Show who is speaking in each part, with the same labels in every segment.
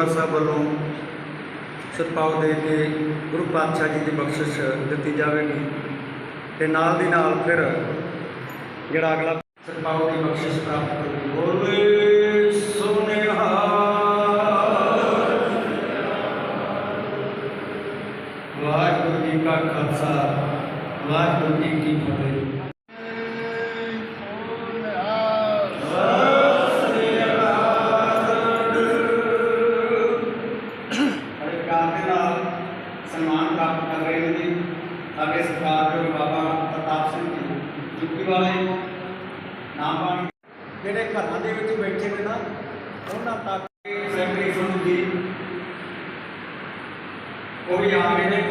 Speaker 1: ਗੁਰਦੁਆਰਾ ਸਾਹਿਬ ਵੱਲੋਂ ਸਤਪਾਉ ਦੇ ਕੇ ਗੁਰੂ ਪਾਤਸ਼ਾਹ ਜੀ ਦੀ ਬਖਸ਼ਿਸ਼ ਦਿੱਤੀ ਜਾਵੇਗੀ ਤੇ ਨਾਲ ਦੀ ਨਾਲ ਫਿਰ ਜਿਹੜਾ ਅਗਲਾ ਸਤਪਾਉ ਦੀ ਬਖਸ਼ਿਸ਼ ਪ੍ਰਾਪਤ ਕਰੂਗੀ। ਬੋਲੇ ਸੋਨੇਹਾ ਵਾਹਿਗੁਰੂ ਜੀ ਕਾ ਖਾਲਸਾ, ਵਾਹਿਗੁਰੂ ਜੀ ਕੀ ਫਤਿਹ। ਜਿਹੜੇ ਘਰਾਂ ਦੇ ਵਿੱਚ ਬੈਠੇ ਨੇ ਨਾ, ਉਹਨਾਂ ਤੱਕ ਸੈਕਟਰੀ ਸੁਣ ਉਹ ਵੀ ਆ ਗਏ ਨੇ।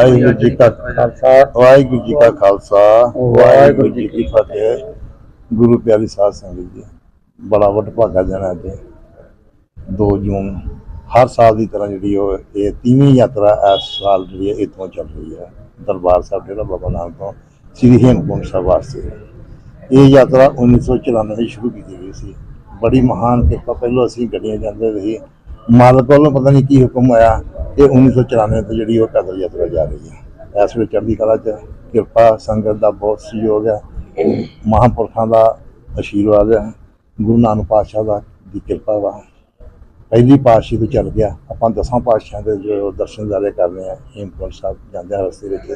Speaker 2: ਵਾਹਿਗੁਰੂ ਜੀ ਕਾ ਖਾਲਸਾ। ਵਾਹਿਗੁਰੂ ਜੀ ਕਾ ਖਾਲਸਾ। ਵਾਹਿਗੁਰੂ ਜੀ ਕੀ ਫਤਿਹ। ਗੁਰੂ ਪਿਆਰੀ ਸਾਧ ਸੰਗਤ ਜੀ ਬੜਾ ਵੱਡ ਭਾਗਾ ਦੇਣਾ ਅੱਜ। 2 ਜੂਨ ਹਰ ਸਾਲ ਦੀ ਤਰ੍ਹਾਂ ਜਿਹੜੀ ਉਹ ਇਹ ਤੀਵੀਂ ਯਾਤਰਾ ਇਸ ਸਾਲ ਜਿਹੜੀ ਹੈ ਇੱਥੋਂ ਚੱਲ ਰਹੀ ਹੈ। ਦਰਬਾਰ ਸਾਹਿਬ ਜਿਹੜਾ ਬਾਬਾ ਨਾਨਕ ਤੋਂ ਸ੍ਰੀ ਹੇਮਕੁੰਟ ਸਾਹਿਬ ਵਾਸਤੇ। ਇਹ ਯਾਤਰਾ 1994 ਵਿੱਚ ਸ਼ੁਰੂ ਕੀਤੀ ਗਈ ਸੀ। ਬੜੀ ਮਹਾਨ ਕਿਰਪਾ ਪਹਿਲਾਂ ਅਸੀਂ ਗੱਡੀਆਂ ਜਾਂਦੇ ਸੀ ਮਾਲਕ ਵੱਲੋਂ ਪਤਾ ਨਹੀਂ ਕੀ ਹੁਕਮ ਆਇਆ। ਤੇ 1994 ਤੋਂ ਜਿਹੜੀ ਉਹ ਪੈਦਲ ਯਾਤਰਾ ਜਾ ਰਹੀ ਹੈ। ਇਸ ਵੇਲੇ ਚੜ੍ਹਦੀ ਕਲਾ ਚ ਕਿਰਪਾ ਸੰਗਤ ਦਾ ਬਹੁਤ ਸਹਿਯੋਗ ਹੈ। ਮਹਾਂਪੁਰਖਾਂ ਦਾ ਆਸ਼ੀਰਵਾਦ ਹੈ। ਗੁਰੂ ਨਾਨਕ ਪਾਤਸ਼ਾਹ ਦਾ ਦੀ ਕਿਰਪਾ ਵਾ। ਪਹਿਲੀ ਪਾਤਸ਼ਾਹੀ ਤੋਂ ਚੱਲ ਗਿਆ। ਆਪਾਂ ਦਸਾਂ ਪਾਤਸ਼ਾਹਾਂ ਦੇ ਜੋ ਦਰਸ਼ਨ ਦਾਰੇ ਕਰਨੇ ਆ, ਹੇਮਕੁੰਟ ਸਾਹਿਬ ਜਾਂਦੇ ਆ ਰਸਤੇ ਵਿੱਚ।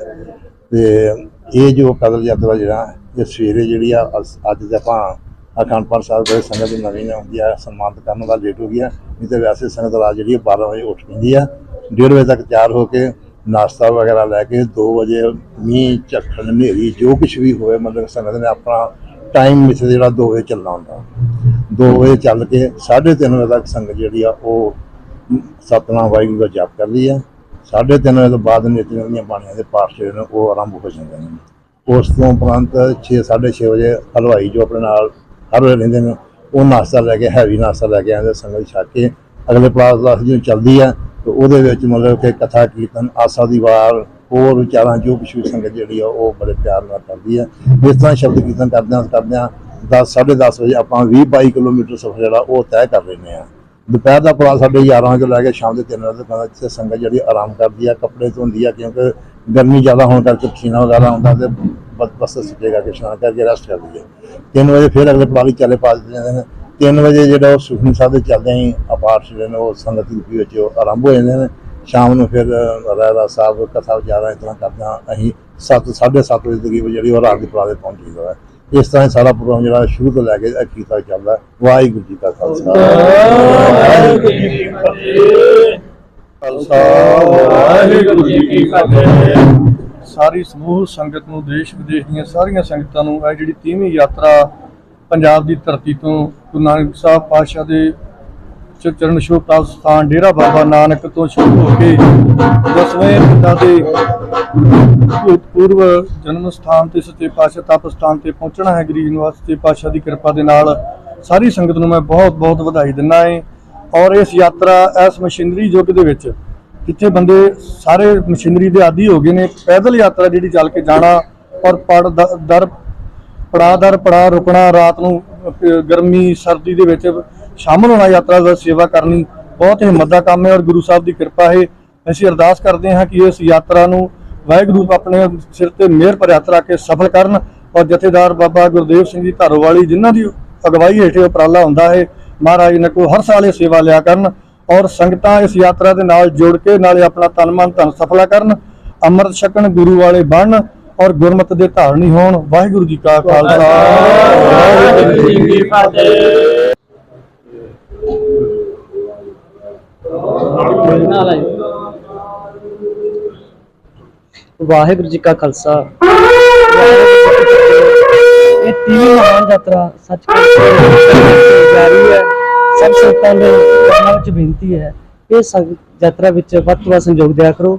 Speaker 2: ਤੇ ਇਹ ਜੋ ਪੈਦਲ ਯਾਤਰਾ ਜਿਹੜਾ, ਇਹ ਸਵੇਰੇ ਜਿਹੜੀ ਆ ਅੱਜ ਦੇ ਆਪਾਂ ਅਖੰਡ ਪਾਠ ਸਾਹਿਬ ਦੇ ਸੰਗਤ ਦੀ ਨਵੀਂ ਆਉਂਦੀ ਆ, ਸਨਮਾਨਿਤ ਕਰਨ ਦਾ ਲੇਟ ਹੋ ਗਿਆ। ਨਹੀਂ ਤੇ ਵੈਸੇ ਸੰਗਤ ਰਾਤ ਜਿਹੜੀ ਆ 12 ਵਜੇ ਉੱਠ ਪੈਂਦੀ ਆ। ਡੇਢ ਵਜੇ ਤੱਕ ਤਿਆਰ ਹੋ ਕੇ ਨਾਸ਼ਤਾ ਵਗੈਰਾ ਲੈ ਕੇ 2 ਵਜੇ ਮੀਂਹ ਝੱਖੜ ਹਨੇਰੀ, ਜੋ ਕੁਝ ਵੀ ਹੋਵੇ, ਮਤਲਬ ਸੰਗਤ ਨੇ ਆਪਣਾ ਟਾਈਮ ਵਿੱਚ ਜਿਹੜਾ 2 ਵਜੇ ਚੱਲਣਾ ਹੁੰਦਾ। 2 ਵਜੇ ਚੱਲ ਕੇ 3:30 ਵਜੇ ਤੱਕ ਸੰਗਤ ਜਿਹੜੀ ਆ, ਉਹ ਸਤਨਾਮ ਵਾਹਿਗੁਰੂ ਦਾ ਜਪ ਕਰਦੀ ਆ। 3:30 ਵਜੇ ਤੋਂ ਬਾਅਦ ਨਿਤਨੇਮ ਦੀਆਂ ਬਾਣੀਆਂ ਦੇ ਪਾਠ ਜਿਹੜੇ ਨੇ, ਉਹ ਆਰੰਭ ਹੋ ਜਾਂਦੇ ਨੇ। ਉਸ ਤੋਂ ਉਪਰੰਤ 6 6:30 ਵਜੇ ਹਲਵਾਈ ਜੋ ਆਪਣੇ ਨਾਲ ਹਰ ਵੇਲੇ ਰਹਿੰਦੇ ਨੇ, ਉਹ ਨਾਸ਼ਤਾ ਲੈ ਕੇ ਹੈਵੀ ਨਾਸ਼ਤਾ ਲੈ ਕੇ ਆਉਂਦੇ ਸੰਗਤ ਛੱਕ ਕੇ ਅਗਲੇ ਪਲਾਸ ਦਾ ਜਿਉਂ ਚੱਲਦੀ ਆ ਤੇ ਉਹਦੇ ਵਿੱਚ ਮਤਲਬ ਕਿ ਕਥਾ ਕੀਰਤਨ, ਆਸਾ ਦੀ ਵਾਰ, ਹੋਰ ਵਿਚਾਰਾਂ ਜੋ ਕੁਛ ਵੀ ਸੰਗਤ ਜਿਹੜੀ ਆ, ਉਹ ਬੜੇ ਪਿਆਰ ਨਾਲ ਕਰਦੀ ਹੈ ਇਸ ਤਰ੍ਹਾਂ ਸ਼ਬਦ ਕੀਰਤਨ ਕਰਦਿਆਂ ਕਰਦਿਆਂ 10 10:30 ਵਜੇ ਆਪਾਂ 20 22 ਕਿਲੋਮੀਟਰ ਸਫ਼ਰ ਜਿਹੜਾ, ਉਹ ਤੈਅ ਕਰ ਲੈਂਦੇ ਆ। ਦੁਪਹਿਰ ਦਾ ਪੜਾ ਸਾਡੇ 11 ਵਜੇ ਤੋਂ ਲੈ ਕੇ ਸ਼ਾਮ ਦੇ 3 ਵਜੇ ਤੱਕ ਇੱਥੇ ਸੰਗਤ ਜਿਹੜੀ ਆਰਾਮ ਕਰਦੀ ਆ, ਕੱਪੜੇ ਧੋਂਦੀ ਆ, ਕਿਉਂਕਿ ਗਰਮੀ ਜ਼ਿਆਦਾ ਹੋਣ ਕਰਕੇ ਪਸੀਨਾ ਵਗੈਰਾ ਆਉਂਦਾ ਤੇ ਬਸ ਬਸ ਸਿੱਟੇਗਾ ਕਿ ਇਸ਼ਨਾਨ ਕਰਕੇ ਰੈਸਟ ਕਰਦੀ ਹੈ 3 ਵਜੇ ਫਿਰ ਅਗਲੇ ਪੜਾਲੀ ਚਾਲੇ ਪਾ ਦਿੱਤੇ ਜਾਂਦੇ ਨੇ 3 ਵਜੇ ਜਿਹੜਾ ਉਹ ਸੁਖਨੀ ਸਾਹਿਬ ਦੇ ਚੱਲਦੇ ਹੀ ਅਪਾਠ ਜਿਹੜੇ ਨੇ ਉਹ ਸੰਗਤ ਦੀ ਰੂਪੀ ਵਿੱਚ ਉਹ ਆਰੰਭ ਹੋ ਜਾਂਦੇ ਨੇ। ਸ਼ਾਮ ਨੂੰ ਫਿਰ ਰਹਿਰਾ ਸਾਹਿਬ ਕਥਾ ਵਿਚਾਰਾ ਇਸ ਤਰ੍ਹਾਂ ਕਰਦਿਆਂ ਅਸੀਂ 7 7:30 ਵਜੇ ਤੱਕ ਜਿਹੜੀ ਉਹ ਰਾਤ ਦੇ ਪੜਾਲੇ ਪਹੁੰਚ ਜੀਦਾ ਹੈ। ਇਸ ਤਰ੍ਹਾਂ ਹੀ ਸਾਰਾ ਪ੍ਰੋਗਰਾਮ ਜਿਹੜਾ ਸ਼ੁਰੂ ਤੋਂ ਲੈ ਕੇ ਅਖੀਰ ਤੱਕ ਚੱਲਦਾ ਵਾਹਿਗੁਰੂ ਜੀ ਕਾ ਖਾਲਸਾ। ਵਾਹਿਗੁਰੂ ਜੀ ਕੀ ਫਤਿਹ
Speaker 3: ਖਾਲਸਾ, ਵਾਹਿਗੁਰੂ ਜੀ ਕੀ ਫਤਿਹ। ਸਾਰੀ ਸਮੂਹ ਸੰਗਤ ਨੂੰ ਦੇਸ਼ ਵਿਦੇਸ਼ ਦੀਆਂ ਸਾਰੀਆਂ ਸੰਗਤਾਂ ਨੂੰ ਇਹ ਜਿਹੜੀ 30ਵੀਂ ਯਾਤਰਾ ਪੰਜਾਬ ਦੀ ਧਰਤੀ ਤੋਂ ਗੁਰੂ ਨਾਨਕ ਸਾਹਿਬ ਪਾਤਸ਼ਾਹ ਦੇ ਚਰਨ ਛੋਹ ਸਥਾਨ ਡੇਰਾ ਬਾਬਾ ਨਾਨਕ ਤੋਂ ਸ਼ੁਰੂ ਹੋ ਕੇ ਦਸਵੇਂ ਪਿਤਾ ਦੇ ਪੂਰਵ ਜਨਮ ਸਥਾਨ ਤੇ ਸੱਚੇ ਪਾਤਸ਼ਾਹ ਤਪ ਸਥਾਨ ਤੇ ਪਹੁੰਚਣਾ ਹੈ, ਗਰੀਬ ਨਿਵਾਸ ਸੱਚੇ ਪਾਤਸ਼ਾਹ ਦੀ ਕਿਰਪਾ ਦੇ ਨਾਲ ਸਾਰੀ ਸੰਗਤ ਨੂੰ ਮੈਂ ਬਹੁਤ ਬਹੁਤ ਵਧਾਈ ਦਿੰਦਾ ਏ ਔਰ ਇਸ ਯਾਤਰਾ, ਇਸ ਮਸ਼ੀਨਰੀ ਯੁੱਗ ਦੇ ਵਿੱਚ ਜਿੱਥੇ ਬੰਦੇ ਸਾਰੇ ਮਸ਼ੀਨਰੀ ਦੇ ਆਦੀ ਹੋ ਗਏ ਨੇ, ਪੈਦਲ ਯਾਤਰਾ ਜਿਹੜੀ ਚੱਲ ਕੇ ਜਾਣਾ ਔਰ ਪੜ ਦਰ ਪੜਾਅ ਦਰ, ਪੜਾਅ ਰੁਕਣਾ, ਰਾਤ ਨੂੰ ਗਰਮੀ, ਸਰਦੀ ਦੇ ਵਿੱਚ ਸ਼ਾਮਲ ਹੋਣਾ, ਯਾਤਰਾ ਦਾ ਸੇਵਾ ਕਰਨੀ ਬਹੁਤ ਹਿੰਮਤ ਦਾ ਕੰਮ ਹੈ ਔਰ ਗੁਰੂ ਸਾਹਿਬ ਦੀ ਕਿਰਪਾ ਹੈ। ਅਸੀਂ ਅਰਦਾਸ ਕਰਦੇ ਹਾਂ ਕਿ ਇਸ ਯਾਤਰਾ ਨੂੰ ਵਾਹਿਗੁਰੂ ਆਪਣੇ ਸਿਰ ਤੇ ਮਿਹਰ ਭਰਿਆ ਯਾਤਰਾ ਕੇ ਸਫਲ ਕਰਨ ਔਰ ਜਥੇਦਾਰ ਬਾਬਾ ਗੁਰਦੇਵ ਸਿੰਘ ਜੀ ਧਾਰੋਵਾਲੀ ਜਿਨ੍ਹਾਂ ਦੀ ਅਗਵਾਈ ਹੇਠ ਉਪਰਾਲਾ ਹੁੰਦਾ ਹੈ, ਮਹਾਰਾਜ ਨੇ ਕੋ ਹਰ ਸਾਲ ਇਹ ਸੇਵਾ ਲਿਆ ਕਰਨ ਔਰ ਸੰਗਤਾਂ ਇਸ ਯਾਤਰਾ ਦੇ ਨਾਲ ਜੁੜ ਕੇ ਨਾਲੇ ਆਪਣਾ ਤਨ ਮਨ ਧਨ ਸਫਲਾ ਕਰਨ, ਅੰਮ੍ਰਿਤ ਛਕਣ, ਗੁਰੂ ਵਾਲੇ ਬਣਨ ਔਰ ਗੁਰਮਤ ਦੇ ਧਾਰਨੀ ਹੋਣ। ਵਾਹਿਗੁਰੂ ਜੀ ਕਾ ਖਾਲਸਾ। ਵਾਹਿਗੁਰੂ ਜੀ ਕੀ ਫਤਿਹ
Speaker 4: ਵਾਹਿਗੁਰੂ ਜੀ ਕਾ ਖਾਲਸਾ। ਇਹ ਤੀਵੀਂ ਮਹਾਨ ਯਾਤਰਾ ਸੱਚ ਜਾਰੀ ਹੈ। ਸਭ ਸੰਗਤਾਂ ਨੂੰ ਕਰਨਾ ਵਿੱਚ ਬੇਨਤੀ ਹੈ। ਇਹ ਯਾਤਰਾ ਵਿੱਚ ਵੱਧ ਤੋਂ ਵੱਧ ਸੰਯੋਗ ਦਿਆ ਕਰੋ।